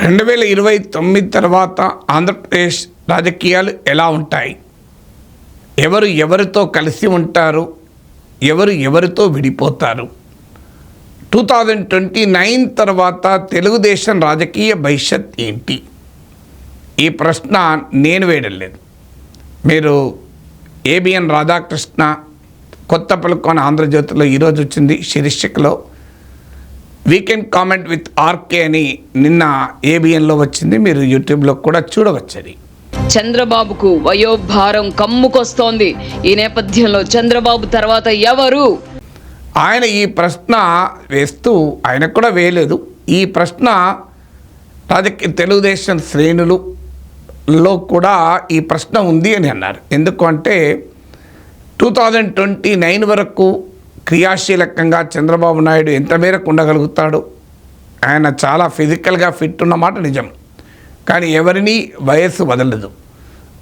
రెండు వేల ఇరవై తొమ్మిది తర్వాత ఆంధ్రప్రదేశ్ రాజకీయాలు ఎలా ఉంటాయి? ఎవరు ఎవరితో కలిసి ఉంటారు? ఎవరు ఎవరితో విడిపోతారు? టూ థౌజండ్ ట్వంటీ నైన్ తర్వాత తెలుగుదేశం రాజకీయ భవిష్యత్ ఏంటి? ఈ ప్రశ్న నేను వేయడలేదు మీరు ఏబిఎన్ రాధాకృష్ణ కొత్త పలుకొని ఆంధ్రజ్యోతిలో ఈరోజు వచ్చింది శీర్షికలో. వీకెండ్ కామెంట్ విత్ ఆర్కే అని నిన్న ఏబిఎన్లో వచ్చింది. మీరు యూట్యూబ్లో కూడా చూడవచ్చు అది చంద్రబాబుకు వయోభారం కమ్ముకొస్తోంది. ఈ నేపథ్యంలో చంద్రబాబు తర్వాత ఎవరు? ఆయన ఈ ప్రశ్న వేస్తూ ఆయనకు కూడా వేయలేదు. ఈ ప్రశ్న రాజకీయ తెలుగుదేశం శ్రేణులలో కూడా ఈ ప్రశ్న ఉంది అని అన్నారు. ఎందుకు అంటే టూ థౌజండ్ ట్వంటీ నైన్ వరకు క్రియాశీలకంగా చంద్రబాబు నాయుడు ఎంత మేరకు ఉండగలుగుతాడు? ఆయన చాలా ఫిజికల్గా ఫిట్ ఉన్నమాట నిజం. కానీ ఎవరిని వయస్సు వదలదు.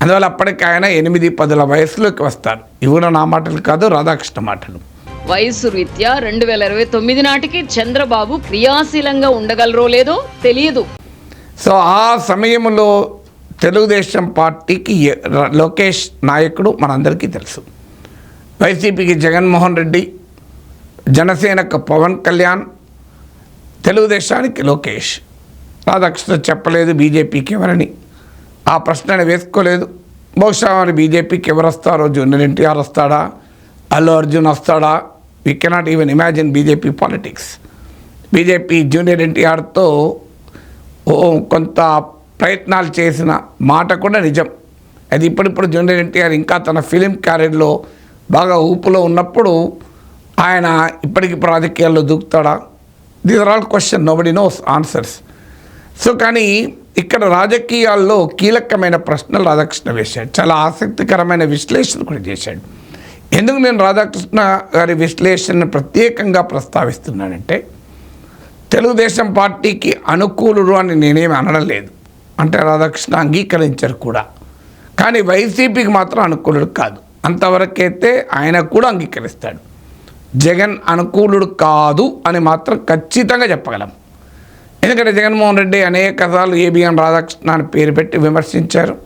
అందువల్ల అప్పటికి ఆయన ఎనిమిది పదుల వయసులోకి వస్తారు. ఇవి కూడా నా మాటలు కాదు రాధాకృష్ణ మాటలు. వయసు రీత్యా రెండు వేల ఇరవై తొమ్మిది నాటికి చంద్రబాబు క్రియాశీలంగా ఉండగలరో లేదో తెలియదు. సో ఆ సమయంలో తెలుగుదేశం పార్టీకి లోకేష్ నాయకుడు మనందరికీ తెలుసు. వైసీపీకి జగన్మోహన్ రెడ్డి జనసేనకు పవన్ కళ్యాణ్ తెలుగుదేశానికి లోకేష్. రాధాకృష్ణ చెప్పలేదు బీజేపీకి ఎవరని. ఆ ప్రశ్నని వేసుకోలేదు. బహుశా మరి బీజేపీకి ఎవరు వస్తారో జూనియర్ ఎన్టీఆర్ వస్తాడా? అల్లు అర్జున్ వస్తాడా? We cannot even imagine BJP politics BJP junior ఎన్టీఆర్తో ఓ కొంత ప్రయత్నాలు చేసిన మాట కూడా నిజం. అది ఇప్పుడిప్పుడు జూనియర్ ఎన్టీఆర్ ఇంకా తన ఫిలిం క్యారీర్లో బాగా ఊపులో ఉన్నప్పుడు ఆయన ఇప్పటికీ రాజకీయాల్లో దూకుతాడా? These are all question nobody knows answers so కానీ ఇక్కడ రాజకీయాల్లో కీలకమైన ప్రశ్నలు రాధాకృష్ణ వేశాడు. చాలా ఆసక్తికరమైన విశ్లేషణ కూడా చేశాడు. ఎందుకు నేను రాధాకృష్ణ గారి విశ్లేషణను ప్రత్యేకంగా ప్రస్తావిస్తున్నానంటే తెలుగుదేశం పార్టీకి అనుకూలుడు అని నేనేమి అనడం లేదు. అంటే రాధాకృష్ణ అంగీకరించారు కూడా. కానీ వైసీపీకి మాత్రం అనుకూలుడు కాదు. అంతవరకైతే ఆయన కూడా అంగీకరిస్తాడు. జగన్ అనుకూలుడు కాదు అని మాత్రం ఖచ్చితంగా చెప్పగలం. ఎందుకంటే జగన్మోహన్ రెడ్డి అనేక సార్లు ఏబిఎన్ రాధాకృష్ణ అని పేరు పెట్టి విమర్శించారు.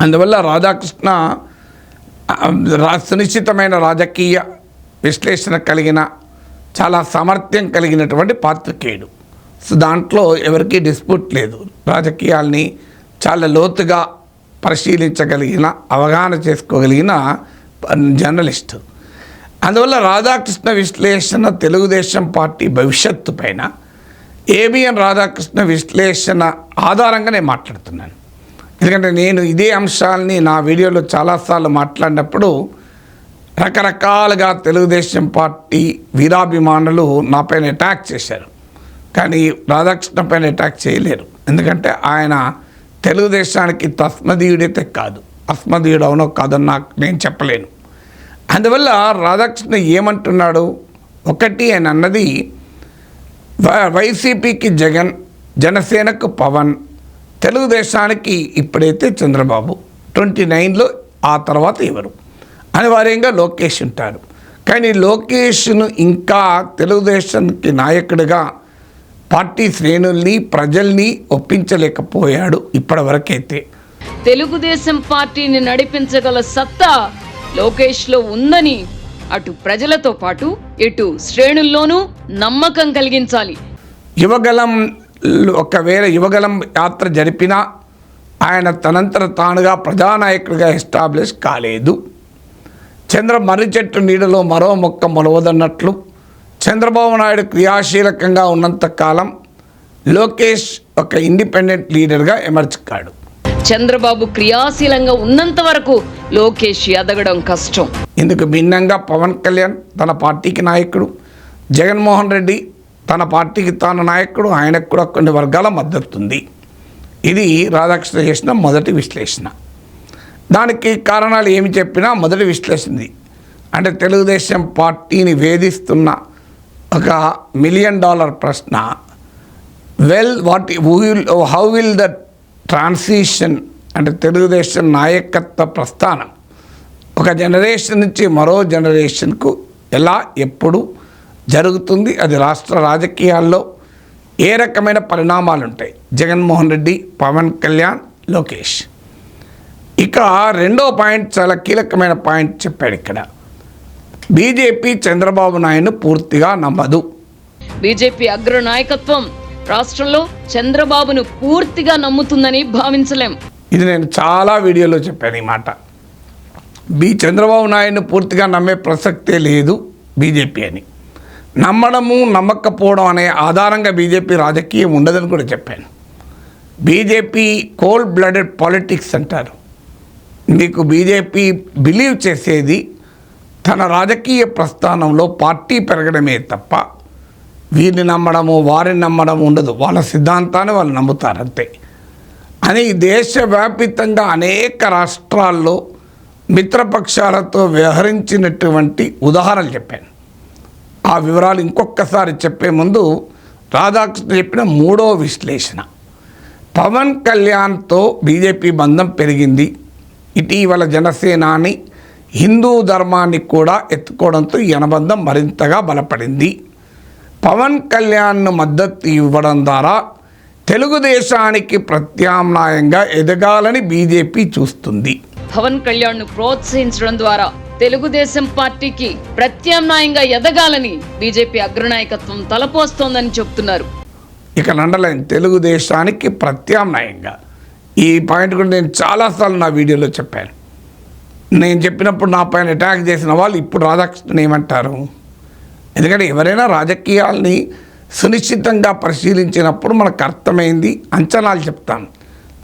అందువల్ల రాధాకృష్ణ రా సునిశ్చితమైన రాజకీయ విశ్లేషణ కలిగిన చాలా సామర్థ్యం కలిగినటువంటి పాత్రికేయుడు. సో దాంట్లో ఎవరికీ డిస్ప్యూట్ లేదు. రాజకీయాల్ని చాలా లోతుగా పరిశీలించగలిగిన అవగాహన చేసుకోగలిగిన జర్నలిస్టు. అందువల్ల రాధాకృష్ణ విశ్లేషణ తెలుగుదేశం పార్టీ భవిష్యత్తు పైన ఏబిఎన్ రాధాకృష్ణ విశ్లేషణ ఆధారంగా నేను మాట్లాడుతున్నాను. ఎందుకంటే నేను ఇదే అంశాలని నా వీడియోలో చాలాసార్లు మాట్లాడినప్పుడు రకరకాలుగా తెలుగుదేశం పార్టీ వీరాభిమానులు నా పైన అటాక్ చేశారు. కానీ రాధాకృష్ణ పైన అటాక్ చేయలేరు. ఎందుకంటే ఆయన తెలుగుదేశానికి తస్మదీయుడైతే కాదు. అస్మదీయుడు అవునో కాదో నాకు నేను చెప్పలేను. అందువల్ల రాధాకృష్ణ ఏమంటున్నాడు? ఒకటి ఆయన అన్నది వైసీపీకి జగన్ జనసేనకు పవన్ తెలుగుదేశానికి ఇప్పుడైతే చంద్రబాబు ట్వంటీ నైన్లో ఆ తర్వాత ఎవరు? అనివార్యంగా లోకేష్ ఉంటారు కానీ లోకేష్ను ఇంకా తెలుగుదేశానికి నాయకుడిగా పార్టీ శ్రేణుల్ని ప్రజల్ని ఒప్పించలేకపోయాడు ఇప్పటివరకైతే. తెలుగుదేశం పార్టీని నడిపించగల సత్తా లోకేష్లో ఉందని అటు ప్రజలతో పాటు ఇటు శ్రేణుల్లోనూ నమ్మకం కలిగించాలి. యువగలం ఒకవేళ యువగలం యాత్ర జరిపినా ఆయన తనంతర తానుగా ప్రజానాయకుడిగా ఎస్టాబ్లిష్ కాలేదు. చంద్ర మర్రి చెట్టు నీడలో మరో మొక్క మొలవదన్నట్లు చంద్రబాబు నాయుడు క్రియాశీలకంగా ఉన్నంత కాలం లోకేష్ ఒక ఇండిపెండెంట్ లీడర్గా ఎమర్చుకాడు చంద్రబాబు క్రియాశీలంగా ఉన్నంత వరకు లోకేష్ ఎదగడం కష్టం. ఇందుకు భిన్నంగా పవన్ కళ్యాణ్ తన పార్టీకి నాయకుడు జగన్మోహన్ రెడ్డి తన పార్టీకి తాను నాయకుడు ఆయనకు కూడా కొన్ని వర్గాల మద్దతు ఉంది ఇది రాధాకృష్ణ చేసిన మొదటి విశ్లేషణ. దానికి కారణాలు ఏమి చెప్పినా మొదటి విశ్లేషణది. అంటే తెలుగుదేశం పార్టీని వేధిస్తున్న ఒక మిలియన్ డాలర్ ప్రశ్న well what will how will the transition అంటే తెలుగుదేశం నాయకత్వ ప్రస్థానం. ఒక జనరేషన్ నుంచి మరో జనరేషన్కు ఎలా ఎప్పుడు జరుగుతుంది అది రాష్ట్ర రాజకీయాల్లో ఏ రకమైన పరిణామాలు ఉంటాయి జగన్మోహన్ రెడ్డి పవన్ కళ్యాణ్ లోకేష్. ఇక రెండో పాయింట్ చాలా కీలకమైన పాయింట్ చెప్పాడు ఇక్కడ. బీజేపీ చంద్రబాబు నాయుడు పూర్తిగా నమ్మదు. బీజేపీ అగ్ర నాయకత్వం రాష్ట్రంలో చంద్రబాబును పూర్తిగా నమ్ముతుందని భావించలేం. ఇది నేను చాలా వీడియోలో చెప్పాను ఈ మాట. బి చంద్రబాబు నాయుడుని పూర్తిగా నమ్మే ప్రసక్తే లేదు బీజేపీ అని. నమ్మడము నమ్మకపోవడం అనే ఆధారంగా బీజేపీ రాజకీయం ఉండదని కూడా చెప్పాను. బీజేపీ కోల్డ్ బ్లడెడ్ పాలిటిక్స్ అంటారు. మీకు బీజేపీ బిలీవ్ చేసేది తన రాజకీయ ప్రస్థానంలో పార్టీ పెరగడమే తప్ప వీరిని నమ్మడము వారిని నమ్మడం ఉండదు. వాళ్ళ సిద్ధాంతాన్ని వాళ్ళు నమ్ముతారు అంతే. అని దేశవ్యాపితంగా అనేక రాష్ట్రాల్లో మిత్రపక్షాలతో వ్యవహరించినటువంటి ఉదాహరణలు చెప్పాను. ఆ వివరాలు ఇంకొకసారి చెప్పే ముందు రాధాకృష్ణ చెప్పిన మూడో విశ్లేషణ. పవన్ కళ్యాణ్తో బీజేపీ బంధం పెరిగింది. ఇటీవల జనసేనాని హిందూ ధర్మాన్ని కూడా ఎత్తుకోవడంతో ఈ అనుబంధం మరింతగా బలపడింది. పవన్ కళ్యాణ్ను మద్దతు ఇవ్వడం ద్వారా తెలుగుదేశానికి ప్రత్యామ్నాయంగా ఎదగాలని బీజేపీ చూస్తుంది. పవన్ కళ్యాణ్ను ప్రోత్సహించడం ద్వారా తెలుగుదేశం పార్టీకి ప్రత్యామ్నాయంగా ఎదగాలని బీజేపీ అగ్రనాయకత్వం తలపోస్తోందని చెప్తున్నారు ఇక నండలైన్ తెలుగుదేశానికి ప్రత్యామ్నాయంగా. ఈ పాయింట్ కూడా నేను చాలాసార్లు నా వీడియోలో చెప్పాను. నేను చెప్పినప్పుడు నా పైన అటాక్ చేసిన వాళ్ళు ఇప్పుడు రాధాకృష్ణన్ ఏమంటారు? ఎందుకంటే ఎవరైనా రాజకీయాల్ని సునిశ్చితంగా పరిశీలించినప్పుడు మనకు అర్థమైంది అంచనాలు చెప్తాం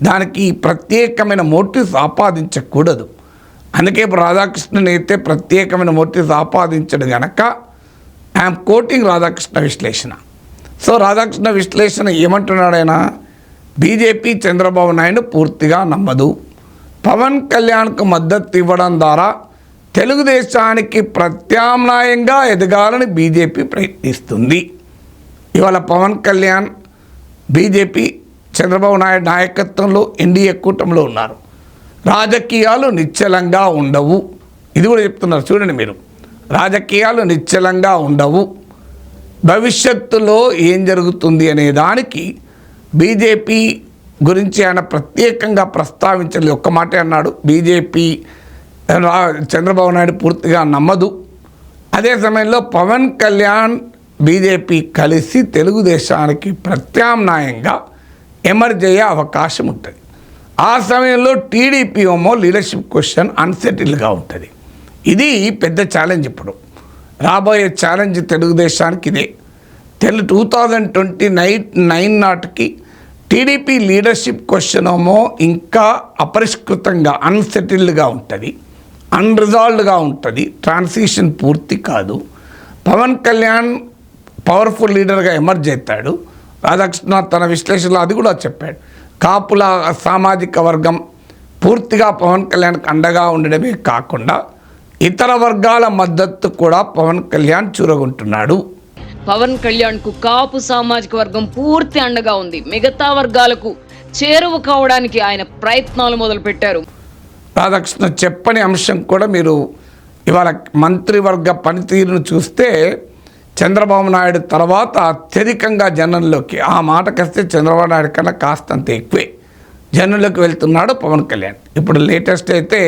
దానికి ప్రత్యేకమైన మోటివ్స్ ఆపాదించకూడదు. అందుకే ఇప్పుడు రాధాకృష్ణన్ అయితే ప్రత్యేకమైన మోటివ్స్ ఆపాదించడు గనక ఐఎమ్ కోటింగ్ రాధాకృష్ణ విశ్లేషణ. సో రాధాకృష్ణ విశ్లేషణ ఏమంటున్నాడైనా బీజేపీ చంద్రబాబు నాయుడు పూర్తిగా నమ్మదు. పవన్ కళ్యాణ్కు మద్దతు ఇవ్వడం ద్వారా తెలుగుదేశానికి ప్రత్యామ్నాయంగా ఎదగాలని బీజేపీ ప్రయత్నిస్తుంది. ఇవాళ పవన్ కళ్యాణ్ బీజేపీ చంద్రబాబు నాయుడు నాయకత్వంలో ఎన్డీఏ కూటమిలో ఉన్నారు. రాజకీయాలు నిశ్చలంగా ఉండవు. ఇది కూడా చెప్తున్నారు చూడండి మీరు. రాజకీయాలు నిశ్చలంగా ఉండవు. భవిష్యత్తులో ఏం జరుగుతుంది అనే దానికి బీజేపీ గురించి ఆయన ప్రత్యేకంగా ప్రస్తావించలేదు. ఒక్క మాట అన్నాడు. బీజేపీ చంద్రబాబు నాయుడు పూర్తిగా నమ్మదు. అదే సమయంలో పవన్ కళ్యాణ్ బీజేపీ కలిసి తెలుగుదేశానికి ప్రత్యామ్నాయంగా ఎమర్జ్ అయ్యే అవకాశం ఉంటుంది. ఆ సమయంలో టీడీపీ ఏమో లీడర్షిప్ క్వశ్చన్ అన్సెటిల్గా ఉంటుంది. ఇది పెద్ద ఛాలెంజ్ ఇప్పుడు. రాబోయే ఛాలెంజ్ తెలుగుదేశానికి ఇదే. తెలు two thousand twenty nine nine నాటికి టీడీపీ లీడర్షిప్ క్వశ్చన్ ఏమో ఇంకా అపరిష్కృతంగా అన్సెటిల్డ్గా ఉంటుంది. అన్రిజాల్వ్డ్గా ఉంటుంది. ట్రాన్సిషన్ పూర్తి కాదు. పవన్ కళ్యాణ్ పవర్ఫుల్ లీడర్గా ఎమర్జ్ అవుతాడు రాధాకృష్ణ తన విశ్లేషణలో అది కూడా చెప్పాడు. కాపుల సామాజిక వర్గం పూర్తిగా పవన్ కళ్యాణ్కి అండగా ఉండడమే కాకుండా ఇతర వర్గాల మద్దతు కూడా పవన్ కళ్యాణ్ చూరగొంటున్నాడు. పవన్ కళ్యాణ్కు కాపు సామాజిక వర్గం పూర్తి అండగా ఉంది. మిగతా వర్గాలకు చేరువ కావడానికి ఆయన ప్రయత్నాలు మొదలుపెట్టారు. రాధాకృష్ణ చెప్పని అంశం కూడా మీరు ఇవాళ మంత్రివర్గ పనితీరును చూస్తే చంద్రబాబు నాయుడు తర్వాత అత్యధికంగా జనంలోకి ఆ మాటకొస్తే చంద్రబాబు నాయుడు కన్నా కాస్తంత ఎక్కువే జనంలోకి వెళ్తున్నాడు పవన్ కళ్యాణ్. ఇప్పుడు లేటెస్ట్ అయితే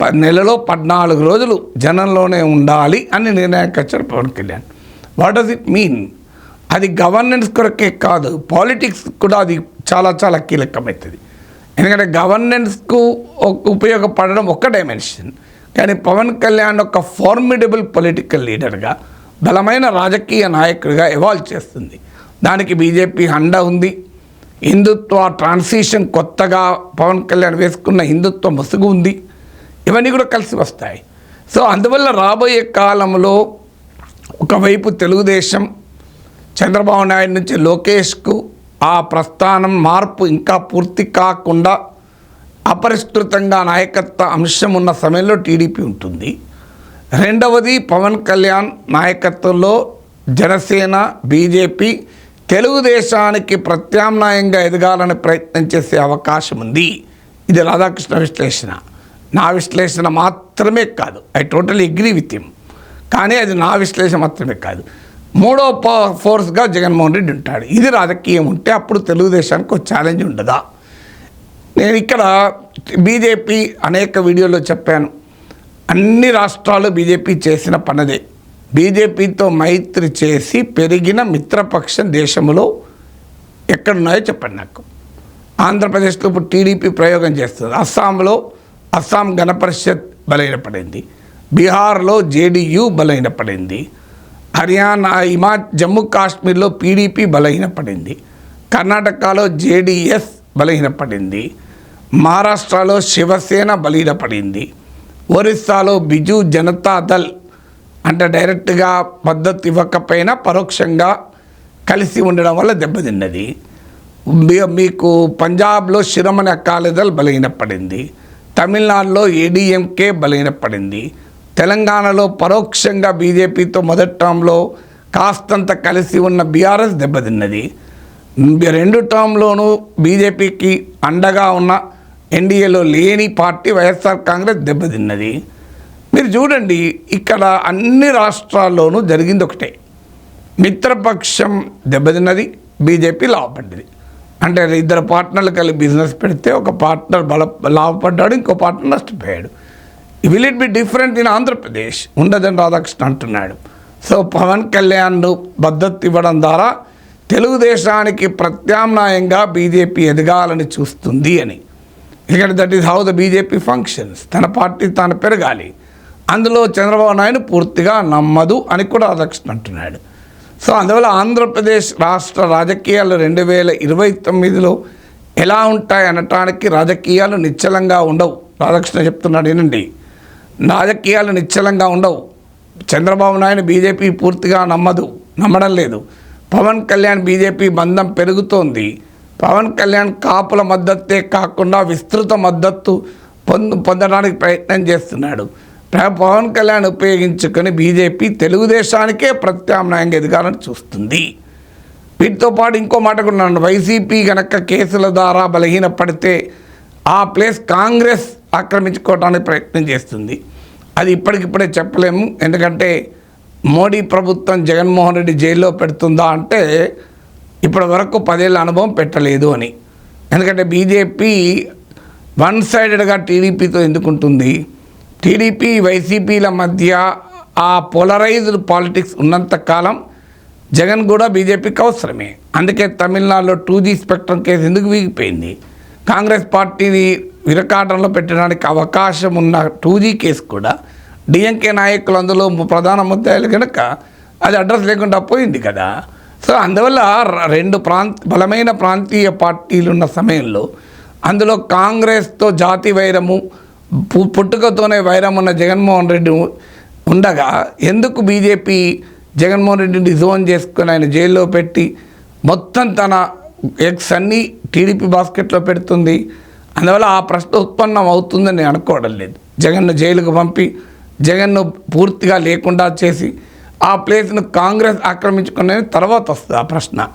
ప నెలలో పద్నాలుగు రోజులు జనంలోనే ఉండాలి అని నిర్ణయానికి వచ్చాడు Pawan Kalyan. What does it mean అది గవర్నెన్స్ కొరకే కాదు పాలిటిక్స్ కూడా అది చాలా చాలా కీలకమవుతుంది ఎందుకంటే గవర్నెన్స్కు ఉపయోగపడడం ఒక డైమెన్షన్ కానీ పవన్ కళ్యాణ్ ఒక ఫార్మిడబుల్ పొలిటికల్ లీడర్గా బలమైన రాజకీయ నాయకుడిగా ఎవాల్వ్ చేస్తుంది. దానికి బీజేపీ అండ ఉంది. హిందుత్వ ట్రాన్సిషన్ కొత్తగా పవన్ కళ్యాణ్ వేసుకున్న హిందుత్వ ముసుగు ఉంది. ఇవన్నీ కూడా కలిసి వస్తాయి. సో అందువల్ల రాబోయే కాలంలో ఒకవైపు తెలుగుదేశం చంద్రబాబు నాయుడు నుంచి లోకేష్కు ఆ ప్రస్థానం మార్పు ఇంకా పూర్తి కాకుండా అపరిష్కృతంగా నాయకత్వ అంశం ఉన్న సమయంలో టీడీపీ ఉంటుంది. రెండవది పవన్ కళ్యాణ్ నాయకత్వంలో జనసేన బీజేపీ తెలుగుదేశానికి ప్రత్యామ్నాయంగా ఎదగాలని ప్రయత్నం చేసే అవకాశం ఉంది. ఇది రాధాకృష్ణ విశ్లేషణ. నా విశ్లేషణ మాత్రమే కాదు. I total agree with him. కానీ అది నా విశ్లేషణ మాత్రమే కాదు. మూడో ఫోర్స్గా జగన్మోహన్ రెడ్డి ఉంటాడు. ఇది రాజకీయం ఉంటే అప్పుడు తెలుగుదేశానికి ఒక ఛాలెంజ్ ఉండదా? నేను ఇక్కడ బీజేపీ అనేక వీడియోలో చెప్పాను. అన్ని రాష్ట్రాలు బీజేపీ చేసిన పనదే. బీజేపీతో మైత్రి చేసి పెరిగిన మిత్రపక్షం దేశంలో ఎక్కడున్నాయో చెప్పండి నాకు. ఆంధ్రప్రదేశ్లో ఇప్పుడు టీడీపీ ప్రయోగం చేస్తుంది. అస్సాంలో అస్సాం గణపరిషత్ బలహీనపడింది. బీహార్లో జేడీయూ బలహీనపడింది. హర్యానా హిమా జమ్మూ కాశ్మీర్లో పీడీపీ బలహీనపడింది. కర్ణాటకలో జేడీఎస్ బలహీనపడింది. మహారాష్ట్రలో శివసేన బలహీనపడింది. ఒరిస్సాలో బిజు జనతా దళ్ అంటే డైరెక్ట్గా మద్దతు ఇవ్వకపోయినా పరోక్షంగా కలిసి ఉండడం వల్ల దెబ్బతిన్నది. మీ- మీకు పంజాబ్లో శిరమణి అకాలీదళ్ బలహీనపడింది. తమిళనాడులో ఏడీఎంకే బలహీనపడింది. తెలంగాణలో పరోక్షంగా బీజేపీతో మొదటి టర్మ్లో కాస్తంత కలిసి ఉన్న బీఆర్ఎస్ దెబ్బతిన్నది. రెండు టర్మ్లోనూ బీజేపీకి అండగా ఉన్న ఎన్డీఏలో లేని పార్టీ వైఎస్ఆర్ కాంగ్రెస్ దెబ్బతిన్నది. మీరు చూడండి ఇక్కడ అన్ని రాష్ట్రాల్లోనూ జరిగింది ఒకటే. మిత్రపక్షం దెబ్బతిన్నది బీజేపీ లాభపడ్డది అంటే ఇద్దరు పార్ట్నర్లు కలిపి బిజినెస్ పెడితే ఒక పార్ట్నర్ బల లాభపడ్డాడు ఇంకో partner నష్టపోయాడు. Will it be different in Andhra Pradesh ఉండదని రాధాకృష్ణ అంటున్నాడు. సో పవన్ కళ్యాణ్ మద్దతు ఇవ్వడం ద్వారా తెలుగుదేశానికి ప్రత్యామ్నాయంగా బీజేపీ ఎదగాలని చూస్తుంది అని. ఎందుకంటే that is how the BJP functions తన పార్టీ తాను పెరగాలి. అందులో చంద్రబాబు నాయుడు పూర్తిగా నమ్మదు అని కూడా రాధాకృష్ణ అంటున్నాడు. సో అందువల్ల ఆంధ్రప్రదేశ్ రాష్ట్ర రాజకీయాలు రెండు వేల ఇరవై తొమ్మిదిలో ఎలా ఉంటాయి అనటానికి రాజకీయాలు నిశ్చలంగా ఉండవు. రాధాకృష్ణ చెప్తున్నాడు ఏనండి రాజకీయాలు నిశ్చలంగా ఉండవు. చంద్రబాబు నాయుడు బీజేపీ పూర్తిగా నమ్మదు నమ్మడం లేదు. పవన్ కళ్యాణ్ బీజేపీ బంధం పెరుగుతోంది. పవన్ కళ్యాణ్ కాపుల మద్దతే కాకుండా విస్తృత మద్దతు పొందు పొందడానికి ప్రయత్నం చేస్తున్నాడు. పవన్ కళ్యాణ్ ఉపయోగించుకొని బీజేపీ తెలుగుదేశానికే ప్రత్యామ్నాయంగా ఎదగాలని చూస్తుంది. వీటితో పాటు ఇంకో మాట కూడా వైసీపీ గనక కేసుల ద్వారా బలహీనపడితే ఆ ప్లేస్ కాంగ్రెస్ ఆక్రమించుకోవడానికి ప్రయత్నం చేస్తుంది. అది ఇప్పటికిప్పుడే చెప్పలేము. ఎందుకంటే మోడీ ప్రభుత్వం జగన్మోహన్ రెడ్డి జైల్లో పెడుతుందా అంటే ఇప్పటి వరకు పదేళ్ళ అనుభవం పెట్టలేదు అని. ఎందుకంటే బీజేపీ వన్ సైడెడ్గా టీడీపీతో ఎందుకుంటుంది? టీడీపీ వైసీపీల మధ్య ఆ పోలరైజ్డ్ పాలిటిక్స్ ఉన్నంత కాలం జగన్ కూడా బీజేపీకి అవసరమే. అందుకే తమిళనాడులో టూ జీ స్పెక్ట్రమ్ కేసు ఎందుకు వీగిపోయింది? కాంగ్రెస్ పార్టీని విరకాటంలో పెట్టడానికి అవకాశం ఉన్న టూ జీ కేసు కూడా డిఎంకే నాయకులు అందులో ప్రధాన ముద్దాయిలు కనుక అది అడ్రస్ లేకుండా పోయింది కదా. సో అందువల్ల రెండు ప్రాంత బలమైన ప్రాంతీయ పార్టీలు ఉన్న సమయంలో అందులో కాంగ్రెస్తో జాతి వైరము పు- పుట్టుకతోనే వైరం ఉన్న జగన్మోహన్ రెడ్డి ఉండగా ఎందుకు బీజేపీ జగన్మోహన్ రెడ్డిని డిజోన్ చేసుకొని ఆయన జైల్లో పెట్టి మొత్తం తన ఎగ్స్ అన్నీ టీడీపీ బాస్కెట్లో పెడుతుంది అందువల్ల ఆ ప్రశ్న ఉత్పన్నం అవుతుందని నేను అనుకోవడం లేదు. జగన్ను జైలుకు పంపి జగన్ను పూర్తిగా లేకుండా చేసి ఆ ప్లేస్ను కాంగ్రెస్ ఆక్రమించుకునే తర్వాత వస్తుంది ఆ ప్రశ్న.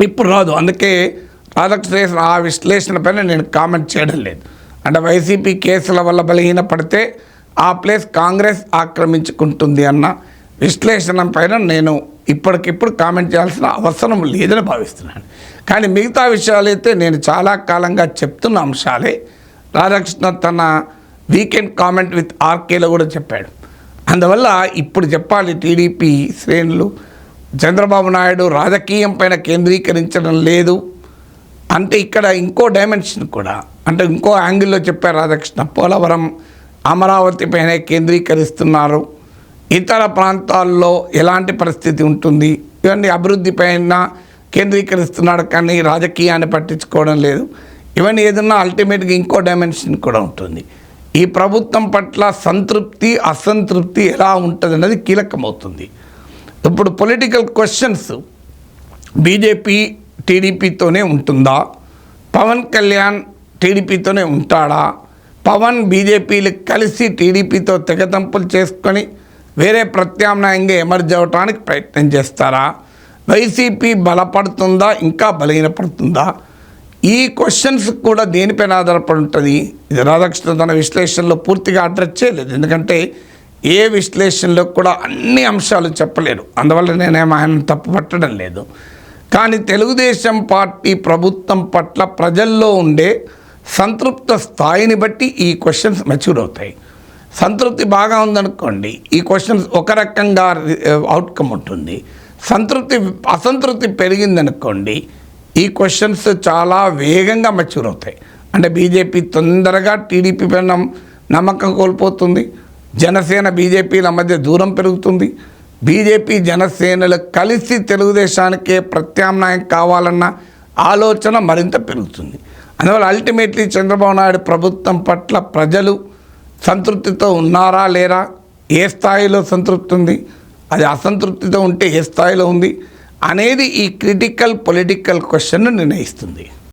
ఇప్పుడు రాదు. అందుకే రాధాకృష్ణ ఆ విశ్లేషణ పైన నేను కామెంట్ చేయడం లేదు. అంటే వైసీపీ కేసుల వల్ల బలహీన పడితే ఆ ప్లేస్ కాంగ్రెస్ ఆక్రమించుకుంటుంది అన్న విశ్లేషణ పైన నేను ఇప్పటికిప్పుడు కామెంట్ చేయాల్సిన అవసరం లేదని భావిస్తున్నాను. కానీ మిగతా విషయాలైతే నేను చాలా కాలంగా చెప్తున్న అంశాలే. రాధాకృష్ణ తన వీకెండ్ కామెంట్ విత్ ఆర్కేలో కూడా చెప్పాడు. అందువల్ల ఇప్పుడు చెప్పాలి టీడీపీ శ్రేణులు చంద్రబాబు నాయుడు రాజకీయం పైన కేంద్రీకరించడం లేదు. అంటే ఇక్కడ ఇంకో డైమెన్షన్ కూడా అంటే ఇంకో యాంగిల్లో చెప్పారు రాధాకృష్ణ పోలవరం అమరావతి పైన కేంద్రీకరిస్తున్నారు. ఇతర ప్రాంతాల్లో ఎలాంటి పరిస్థితి ఉంటుంది? ఇవన్నీ అభివృద్ధి పైన కేంద్రీకరిస్తున్నాడు కానీ రాజకీయాన్ని పట్టించుకోవడం లేదు. ఇవన్నీ ఏదన్నా అల్టిమేట్గా ఇంకో డైమెన్షన్ కూడా ఉంటుంది. ఈ ప్రభుత్వం పట్ల సంతృప్తి అసంతృప్తి ఎలా ఉంటుంది అన్నది కీలకమవుతుంది. ఇప్పుడు పొలిటికల్ క్వశ్చన్స్ బీజేపీ టీడీపీతోనే ఉంటుందా? పవన్ కళ్యాణ్ టీడీపీతోనే ఉంటాడా? పవన్ బీజేపీలు కలిసి టీడీపీతో తెగతంపులు చేసుకొని వేరే ప్రత్యామ్నాయంగా ఎమర్జ్ అవ్వటానికి ప్రయత్నం చేస్తారా? వైసీపీ బలపడుతుందా ఇంకా బలహీనపడుతుందా? ఈ క్వశ్చన్స్ కూడా దేనిపైన ఆధారపడి ఉంటుంది ఇది రాధాకృష్ణ తన విశ్లేషణలో పూర్తిగా అడ్రస్ చేయలేదు. ఎందుకంటే ఏ విశ్లేషణలో కూడా అన్ని అంశాలు చెప్పలేరు. అందువల్ల నేనేమో ఆయన తప్పు పట్టడం లేదు. కానీ తెలుగుదేశం పార్టీ ప్రభుత్వం పట్ల ప్రజల్లో ఉండే సంతృప్త స్థాయిని బట్టి ఈ క్వశ్చన్స్ మెచ్యూర్ అవుతాయి. సంతృప్తి బాగా ఉందనుకోండి ఈ క్వశ్చన్స్ ఒక రకంగా eh, అవుట్కమ్ ఉంటుంది. సంతృప్తి అసంతృప్తి పెరిగిందనుకోండి ఈ క్వశ్చన్స్ చాలా వేగంగా మెచ్యూర్ అవుతాయి. అంటే బీజేపీ తొందరగా టీడీపీ పైన నమ్మకం కోల్పోతుంది. జనసేన బీజేపీల మధ్య దూరం పెరుగుతుంది. బీజేపీ జనసేనలు కలిసి తెలుగుదేశానికే ప్రత్యామ్నాయం కావాలన్న ఆలోచన మరింత పెరుగుతుంది. అందువల్ల అల్టిమేట్లీ చంద్రబాబు నాయుడు ప్రభుత్వం పట్ల ప్రజలు సంతృప్తితో ఉన్నారా లేరా ఏ స్థాయిలో సంతృప్తి ఉంది? అది అసంతృప్తితో ఉంటే ఏ స్థాయిలో ఉంది అనేది ఈ క్రిటికల్ పొలిటికల్ క్వశ్చన్ను నిర్ణయిస్తుంది.